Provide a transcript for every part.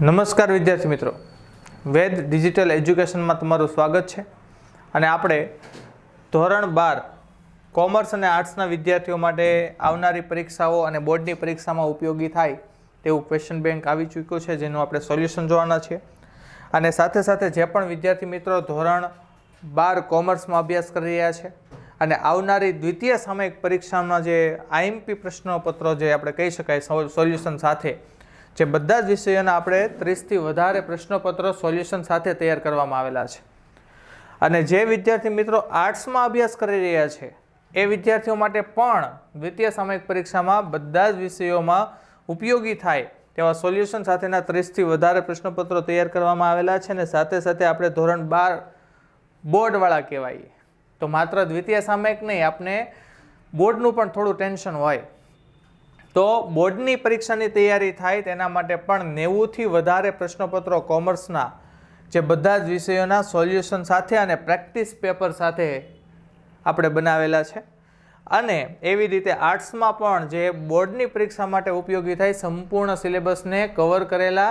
નમસ્કાર વિદ્યાર્થી મિત્રો. વેદ ડિજિટલ એજ્યુકેશનમાં તમારું સ્વાગત છે. અને આપણે ધોરણ બાર કોમર્સ અને આર્ટ્સના વિદ્યાર્થીઓ માટે આવનારી પરીક્ષાઓ અને બોર્ડની પરીક્ષામાં ઉપયોગી થાય તેવું ક્વેશ્ચન બેંક આવી ચૂક્યું છે, જેનું આપણે સોલ્યુશન જોવાના છીએ. અને સાથે સાથે જે પણ વિદ્યાર્થી મિત્રો ધોરણ બાર કોમર્સમાં અભ્યાસ કરી રહ્યા છે અને આવનારી દ્વિતીય સામયિક પરીક્ષામાં જે આઈએમપી પ્રશ્નપત્રો જે આપણે કહી શકાય સોલ્યુશન સાથે જે બધા જ વિષયોના આપણે ત્રીસથી વધારે પ્રશ્નપત્રો સોલ્યુશન સાથે તૈયાર કરવામાં આવેલા છે. અને જે વિદ્યાર્થી મિત્રો આર્ટ્સમાં અભ્યાસ કરી રહ્યા છે, એ વિદ્યાર્થીઓ માટે પણ દ્વિતીય સામયિક પરીક્ષામાં બધા જ વિષયોમાં ઉપયોગી થાય તેવા સોલ્યુશન સાથેના ત્રીસથી વધારે પ્રશ્નપત્રો તૈયાર કરવામાં આવેલા છે અને સાથે સાથે આપણે ધોરણ બાર બોર્ડવાળા કહેવાય તો માત્ર દ્વિતીય સામયિક નહીં આપણે બોર્ડનું પણ થોડું ટેન્શન હોય. તો બોર્ડની પરીક્ષાની તૈયારી થાય તેના માટે પણ નેવુંથી વધારે પ્રશ્નપત્રો કોમર્સના, જે બધા જ વિષયોના સોલ્યુશન સાથે અને પ્રેક્ટિસ પેપર સાથે આપણે બનાવેલા છે. અને એવી રીતે આર્ટ્સમાં પણ જે બોર્ડની પરીક્ષા માટે ઉપયોગી થાય, સંપૂર્ણ સિલેબસને કવર કરેલા,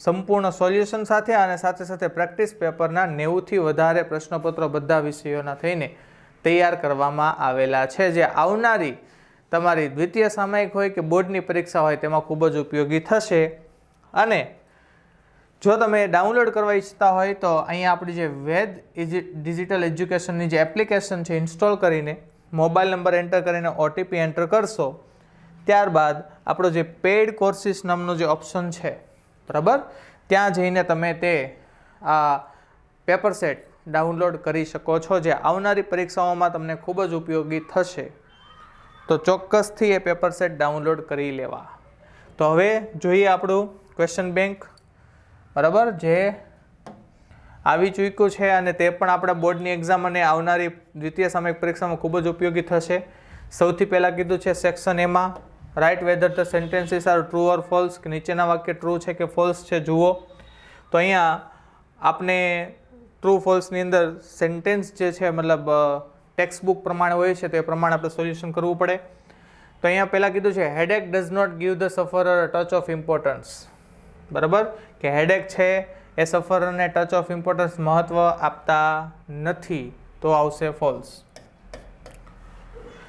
સંપૂર્ણ સોલ્યુશન સાથે અને સાથે સાથે પ્રેક્ટિસ પેપરના નેવુંથી વધારે પ્રશ્નપત્રો બધા વિષયોના થઈને તૈયાર કરવામાં આવેલા છે. જે આવનારી તમારી દ્વિતીય સામયિક હોય કે બોર્ડની પરીક્ષા હોય તેમાં ખૂબ જ ઉપયોગી થશે. અને જો તમે ડાઉનલોડ કરવા ઈચ્છતા હોય તો અહીંયા આપણી જે વેદ ડિજિટલ એજ્યુકેશનની જે એપ્લિકેશન છે ઇન્સ્ટોલ કરીને મોબાઈલ નંબર એન્ટર કરીને ઓટીપી એન્ટર કરશો. ત્યારબાદ આપણો જે પેઇડ કોર્સિસ નામનો જે ઓપ્શન છે, બરાબર? ત્યાં જઈને તમે તે, આ પેપર સેટ ડાઉનલોડ કરી શકો છો, જે આવનારી પરીક્ષાઓમાં તમને ખૂબ જ ઉપયોગી થશે. તો ચોક્કસથી એ પેપર સેટ ડાઉનલોડ કરી લેવા. તો હવે જોઈએ આપણું ક્વેશ્ચન બેંક બરાબર? જે આવી ચૂક્યું છે અને તે પણ આપણા બોર્ડની એક્ઝામ અને આવનારી દ્વિતીય સામયિક પરીક્ષામાં ખૂબ જ ઉપયોગી થશે. સૌથી પહેલાં કીધું છે સેક્શન એમાં write whether the sentences are true or false કે નીચેના વાક્ય ટ્રુ છે કે ફોલ્સ છે, જુઓ. તો અહીંયા આપને ટ્રુ ફોલ્સની અંદર સેન્ટેન્સ જે છે, મતલબ ટેક્સ્ટ બુક પ્રમાણે હોય છે, તો એ પ્રમાણે આપણે સોલ્યુશન કરવું પડે. તો અહીંયા પહેલાં કીધું છે headache does not give the sufferer touch of importance બરાબર? કે હેડેક છે, એ સફરને ટચ ઓફ ઇમ્પોર્ટન્સ મહત્વ આપતા નથી, તો આવશે false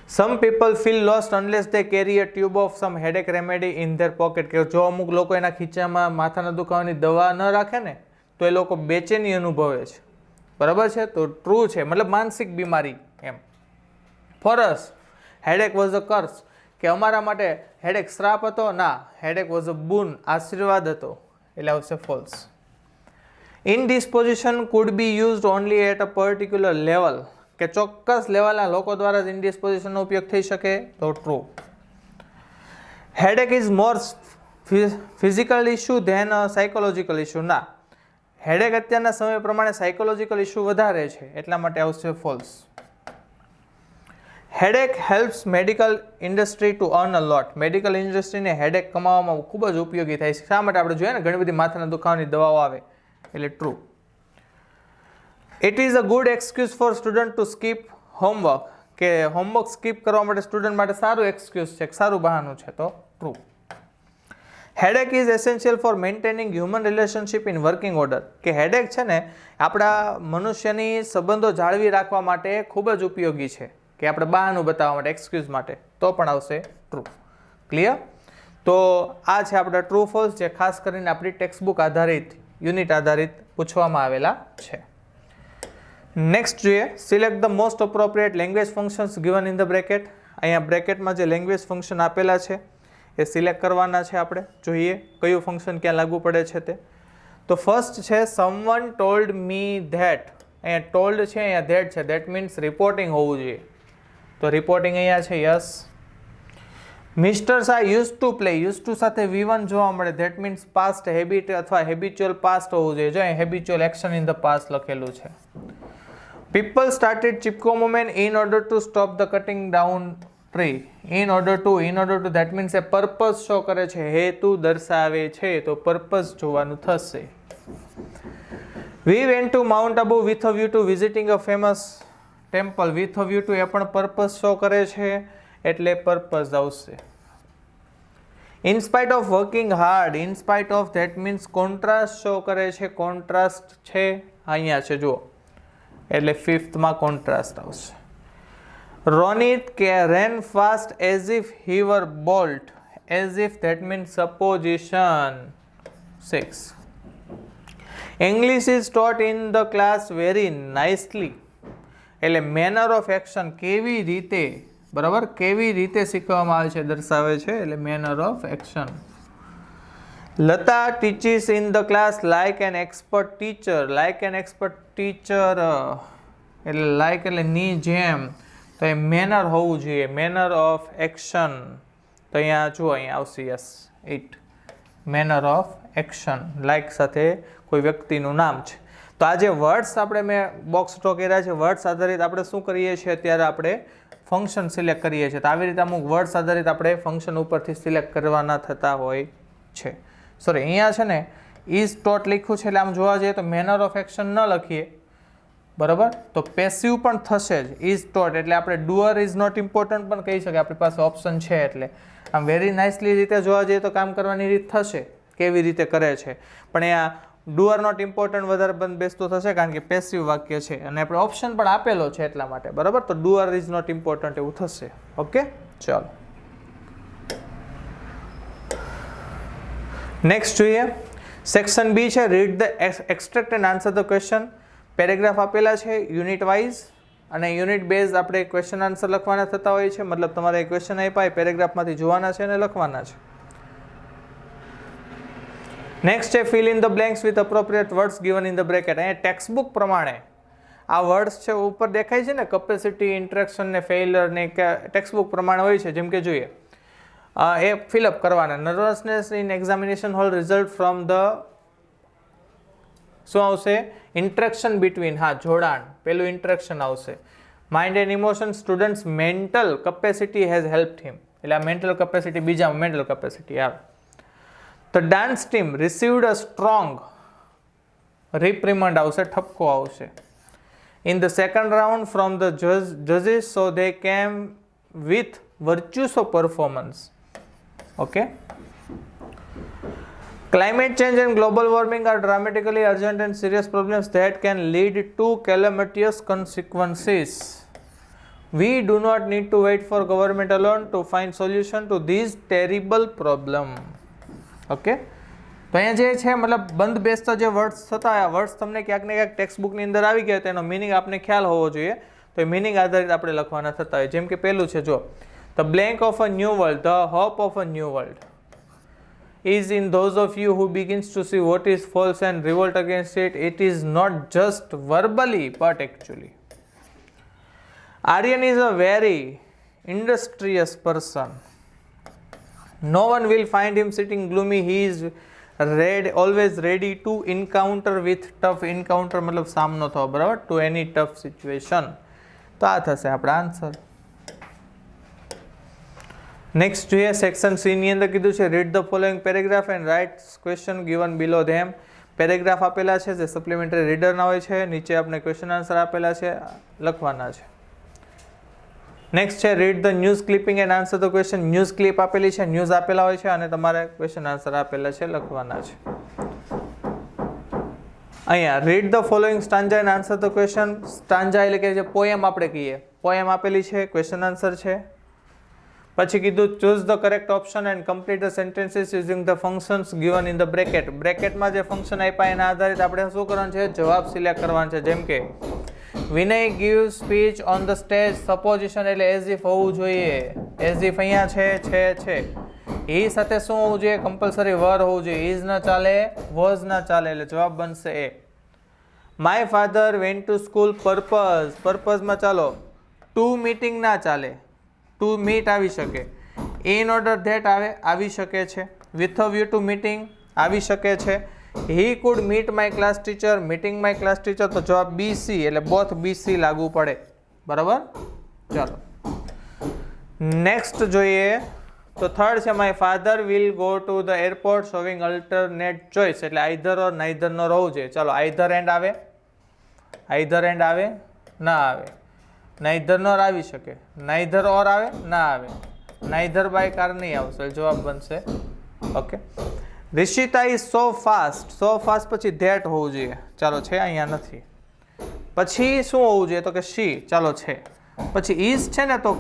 some people feel lost unless they carry a tube of some headache remedy in their pocket કે જો અમુક લોકો એના ખીચામાં માથાના દુખાવાની દવા ન રાખે ને, તો એ લોકો બેચેની અનુભવે છે. બરાબર છે? તો ટ્રુ છે. મતલબ માનસિક બીમારી. એમ. ફોરસ. હેડેક વોઝ અ કર્સ કે અમારા માટે હેડેક શ્રાપ હતો, ના હેડેક વોઝ અ બૂન આશીર્વાદ હતો. એટલે આવશે false indisposition could be used only at a particular level કે ચોક્કસ લેવલના લોકો દ્વારા જ ઇનડિસ્પોઝિશનનો ઉપયોગ થઈ શકે તો true headache is more physical issue than psychological issue ના. હેડેક અત્યારના સમય પ્રમાણે સાયકોલોજીકલ ઇશ્યુ વધારે છે. એટલા માટે આવશે false headache helps medical industry to earn a lot medical ઇન્ડસ્ટ્રીને headache કમાવામાં ખૂબ જ ઉપયોગી થાય છે. શા માટે આપણે જોઈએ ને, ઘણી બધી માથાના દુખાવાની દવાઓ આવે. એટલે true it is a good excuse for student to skip homework કે હોમવર્ક સ્કીપ કરવા માટે સ્ટુડન્ટ માટે સારું એક્સક્યુઝ છે, સારું બહાનું છે તો true headache is essential for maintaining human relationship in working order કે હેડેક છે ને, આપણા મનુષ્યની સંબંધો જાળવી રાખવા માટે ખૂબ જ ઉપયોગી છે. કે આપણે બહાનું બતાવવા માટે એક્સક્યુઝ માટે, તો પણ આવશે ટ્રુ ક્લિયર તો આ છે આપણા ટ્રુ ફોલ્સ જે ખાસ કરીને આપણી ટેક્સ્ટ બુક આધારિત યુનિટ આધારિત પૂછવામાં આવેલા છે. નેક્સ્ટ જોઈએ select the most appropriate language functions given in the bracket અહીંયા બ્રેકેટમાં જે લેંગ્વેજ ફંક્શન આપેલા છે, એ સિલેક્ટ કરવાના છે આપણે. જોઈએ, કયું ફંક્શન ક્યાં લાગુ પડે છે તે. તો ફર્સ્ટ છે સમવન ટોલ્ડ મી ધેટ અહીંયા ટોલ્ડ છે, અહીંયા ધેટ છે. ધેટ મીન્સ રિપોર્ટિંગ હોવું જોઈએ. તો રિપોર્ટિંગ અહીંયા છે યસ મિસ્ટર આ use to play use to સાથે વી વન જોવા મળે. ધેટ મીન્સ પાસ્ટ હેબિટ અથવા હેબિચ્યુઅલ પાસ્ટ હોવું જોઈએ. જો અહીં habitual action in the past લખેલું છે. People started Chipko movement in order to stop the cutting down tree in order to in order to that means a purpose show કરે છે. હેતુ દર્શાવે છે. તો પર્પઝ જોવાનું થશે. We went to mount Abu with a view to visiting a famous temple with a view to એ પણ purpose show કરે છે, એટલે પર્પઝ આવશે. In spite of working hard in spite of that means contrast show કરે છે contrast છે, અહીંયા છે, જુઓ. એટલે ફિફ્થમાં કોન્ટ્રાસ્ટ આવશે. રોનિત કે ran fast as if he bolt, as if that means supposition. Six English is taught in the class very nicely એટલે મેનર ઓફ એક્શન કેવી રીતે, બરાબર? કેવી રીતે શીખવામાં આવે છે, દર્શાવે છે, એટલે manner of action Lata teaches in the class like an expert teacher like an expert teacher એટલે લાઇક એટલે ની જેમ. તો એ મેનર હોવું જોઈએ મેનર ઓફ એક્શન તો અહીંયા જુઓ, અહીંયા આવશે yes it manner of action like સાથે કોઈ વ્યક્તિનું નામ છે. તો આ જે વર્ડ્સ આપણે મેં બોક્સ ડ્રો કર્યા છે વર્ડ્સ આધારિત આપણે શું કરીએ છીએ અત્યારે આપણે? ફંક્શન સિલેક્ટ કરીએ છીએ. તો આવી રીતે અમુક વર્ડ્સ આધારિત આપણે ફંક્શન ઉપરથી સિલેક્ટ કરવાના થતા હોય છે. સોરી અહીંયા છે ને ઇઝ ટોટ લખ્યું છે, એટલે આમ જોવા જઈએ તો મેનર ઓફ એક્શન ન લખીએ. બરાબર? તો પેસિવ પણ થશે જ. ઇઝ ટોટ એટલે આપણે ડુઅર ઇઝ નોટ ઇમ્પોર્ટન્ટ પણ કહી શકીએ. આપણી પાસે ઓપ્શન છે એટલે. આમ વેરી નાઇસલી રીતે જોવા જઈએ તો કામ કરવાની રીત થશે. કેવી રીતે કરે છે. પણ અહીંયા આર નોટ ઇમ્પોર્ટન્ટ વધારે બંધ બેસતું થશે કારણ કે પેસિવ વાક્ય છે. અને આપણે ઓપ્શન પણ આપેલો છે એટલા માટે. બરાબર? તો ડુઅર ઇઝ નોટ ઇમ્પોર્ટન્ટ એવું થશે. ઓકે ચાલો. નેક્સ્ટ જોઈએ. સેક્શન બી છે read the extract and answer the question paragraph આપેલા છે યુનિટ વાઇઝ અને યુનિટ બેઝ આપણે ક્વેશ્ચન આન્સર લખવાના થતા હોય છે. મતલબ તમારે ક્વેશ્ચન આપ્યા, એ પેરેગ્રાફમાંથી જોવાના છે અને લખવાના છે. નેક્સ્ટ છે fill in the blanks with appropriate words given in the bracket અહીંયા ટેક્સ્ટબુક પ્રમાણે આ વર્ડ્સ છે ઉપર દેખાય છે ને કપેસિટી ઇન્ટ્રેક્શન ને ફેલર ને ટેક્સ્ટબુક પ્રમાણે હોય છે. જેમ કે જોઈએ એ ફિલઅપ કરવાના. Nervousness in examination hall result from the શું આવશે? ઇન્ટ્રેક્શન બિટવીન હા, જોડાણ. પેલું ઇન્ટ્રેક્શન આવશે. Mind and emotion students mental capacity has help him એટલે આ મેન્ટલ કપેસિટી બીજા મેન્ટલ કપેસિટી આવે. The dance team received a strong reprimand આવશે ઠપકો આવશે in the second round from the જજીસ so they came with virtues of performance okay Climate change and global warming are dramatically urgent and serious problems that can lead to calamitous consequences. We do not need to wait for government alone to find solution to these terrible problem. okay તો અહીંયા જે છે, મતલબ બંધ બેસતા જે words થતા, આ વર્ડ્સ તમને ક્યાંક ને ક્યાંક ટેક્સ્ટ બુકની અંદર આવી ગયા તેનો મિનિંગ આપને ખ્યાલ હોવો જોઈએ. તો એ મિનિંગ આધારિત આપણે લખવાના થતા હોય. જેમ કે પહેલું છે, જો the blank of a new world the hope of a new world is in those of you who begins to see what is false and revolt against it. It is not just verbally, but actually. Aryan is a very industrious person. No one will find him sitting gloomy. He is red always ready to encounter with tough encounter મતલબ સામનો થવો બરાબર two એની tough situation તો આ થશે આપણા answer next જોઈએ section સીની અંદર કીધું છે read the following paragraph and write question given below them paragraph આપેલા છે, જે સપ્લિમેન્ટરી રીડરના હોય છે, નીચે આપણે ક્વેશ્ચન આન્સર આપેલા છે, લખવાના છે. નેક્સ્ટ છે read the news clipping and answer the question news clip આપેલી છે ન્યૂઝ આપેલા હોય છે અને તમારે ક્વેશ્ચન આન્સર આપેલા છે, લખવાના છે. અહીંયા read the following stanza and answer the question stanza એટલે કે જે પોએમ આપણે કહીએ. પોએમ આપેલી છે ક્વેશ્ચન આન્સર છે. પછી કીધું choose the correct option and complete the sentences using the functions given in the bracket બ્રેકેટમાં જે ફંક્શન આપ્યા એના આધારિત આપણે શું કરવાનું છે? જવાબ સિલેક્ટ કરવાનો છે. જેમ કે Vinay give speech on the stage supposition એટલે એઝ ઇફ હોવું જોઈએ. એઝ ઇફ અહીંયા છે છે છે. એ સાથે શું હોવું જોઈએ? કમ્પલસરી વર હોવું જોઈએ. ઇઝ ના ચાલે વોઝ ના ચાલે એટલે જવાબ બનશે A. My father went to school purpose પર્પઝમાં ચાલો. ટુ મીટિંગ ના ચાલે. ટુ મીટ આવી શકે. ઇન ઓર્ડર ધેટ આવે, આવી શકે છે. With a view to meeting આવી શકે છે. He could meet my class teacher meeting my class teacher તો જવાબ બી સી એટલે બોથ બી સી લાગુ પડે. બરાબર? ચાલો. નેક્સ્ટ જોઈએ. તો થર્ડ છે my father will go to the airport showing alternate choice એટલે આઈધર ઓર નાઈધરનો રહું જોઈએ ચાલો આઈધર એન્ડ આવે. આઈધર એન્ડ આવે, ના આવે. નાઈધર નોર આવી શકે. નાઈધર ઓર આવે, ના આવે. નાઈધર બાય કાર નહીં આવશે. જવાબ બનશે. Okay Rishita is so fast so fast પછી ધેટ હોવું જોઈએ. ચાલો છે અહીંયા નથી. પછી શું હોવું જોઈએ? તો કે શી ચાલો છે. પછી ઇઝ છે ને તો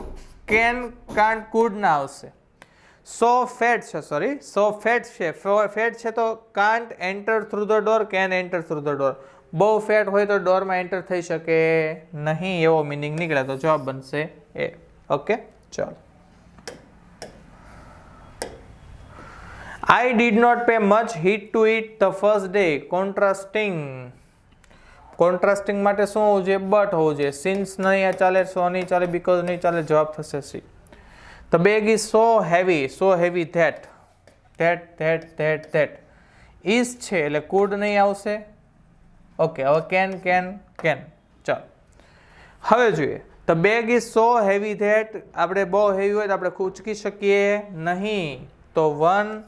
કેન કાન્ટ કુડ ના આવશે. સો ફેટ છે સોરી સો ફેટ છે. ફેટ છે તો can't enter through the door can enter through the door બહુ ફેટ હોય તો ડોરમાં એન્ટર થઈ શકે નહીં એવો મિનિંગ નીકળે તો જવાબ બનશે એ. ઓકે ચાલો. I did not pay much heed to it the first day contrasting contrasting માટે શું હોવું જોઈએ? બટ હોવું જોઈએ. સિન્સ નહીં ચાલે સો નહીં ચાલે બીકોઝ નહીં ચાલે, જવાબ થશે C the bag is so heavy so heavy that that that that that is છે, એટલે કુડ નહીં આવશે. ઓકે હવે કેન કેન કેન ચાલો. હવે જોઈએ. The bag is so heavy that આપણે બહુ હેવી હોય તો આપણે ઉચકી શકીએ નહીં. તો વન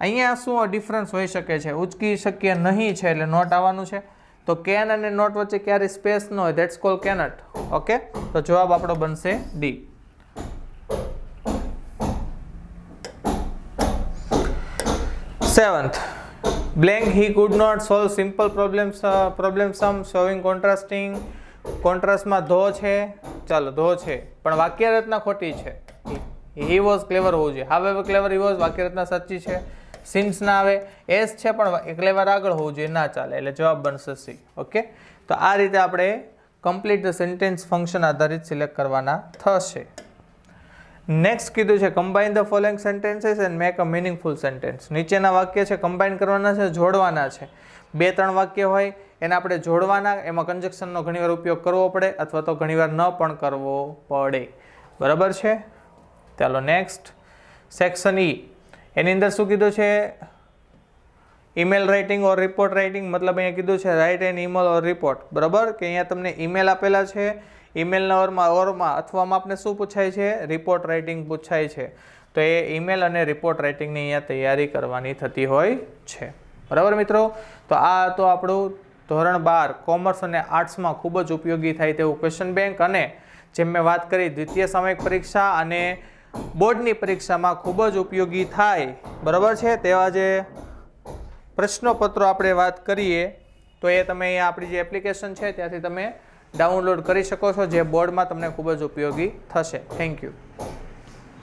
અહીંયા શું ડિફરન્સ હોઈ શકે છે? ઉચકી શકીએ નહીં છે એટલે નોટ આવવાનું છે. તો કેન અને નોટ વચ્ચે ક્યારે સ્પેસ ન હોય દેટ્સ કોલ કેનટ ઓકે તો જવાબ આપણો બનશે D seventh blank he could not solve simple problems problem some solving contrasting કોન્ટ્રાસ્ટમાં though છે. ચાલો, ધો છે. પણ વાક્ય રચના ખોટી છે. હી વોઝ ક્લેવર હોવું જોઈએ. હાવ એવર ક્લેવર હી વોઝ વાક્ય રચના સાચી છે. સિન્સ ના આવે એસ છે પણ ક્લેવર આગળ હોવું જોઈએ, ના ચાલે, એટલે જવાબ બનશે સી ઓકે તો આ રીતે આપણે કમ્પ્લીટ સેન્ટેન્સ ફંક્શન આધારિત સિલેક્ટ કરવાના થશે. નેક્સ્ટ કીધું છે combine the following sentences and make a meaningful sentence નીચેના વાક્ય છે કમ્બાઇન કરવાના છે, જોડવાના છે. બે, ત્રણ વાક્ય હોય, એને આપણે જોડવાના, એમાં કન્જક્શનનો ઘણીવાર ઉપયોગ કરવો પડે, અથવા તો ઘણીવાર ન પણ કરવો પડે. બરાબર છે? ચાલો નેક્સ્ટ સેક્શન ઈ એની અંદર શું કીધું છે? Email writing or report writing મતલબ અહીંયા કીધું છે write an email or report બરાબર? કે અહીંયા તમને ઈમેલ આપેલા છે. ઈમેલના ઓરમાં ઓરમાં અથવામાં આપણે શું પૂછાય છે? રિપોર્ટ રાઇટિંગ પૂછાય છે. તો એ ઈમેલ અને રિપોર્ટ રાઇટિંગની અહીંયા તૈયારી કરવાની થતી હોય છે. બરાબર મિત્રો? તો આ તો આપણું ધોરણ બાર કોમર્સ અને આર્ટ્સમાં ખૂબ જ ઉપયોગી થાય તેવું ક્વેશ્ચન બેંક અને જેમ મેં વાત કરી, દ્વિતીય સામયિક પરીક્ષા અને બોર્ડની પરીક્ષામાં ખૂબ જ ઉપયોગી થાય. બરાબર છે? તેવા જે પ્રશ્નપત્રો આપણે વાત કરીએ, તો એ તમે અહીંયા આપણી જે એપ્લિકેશન છે, ત્યાંથી તમે ડાઉનલોડ કરી શકો છો, જે બોર્ડમાં તમને ખૂબ જ ઉપયોગી થશે. Thank you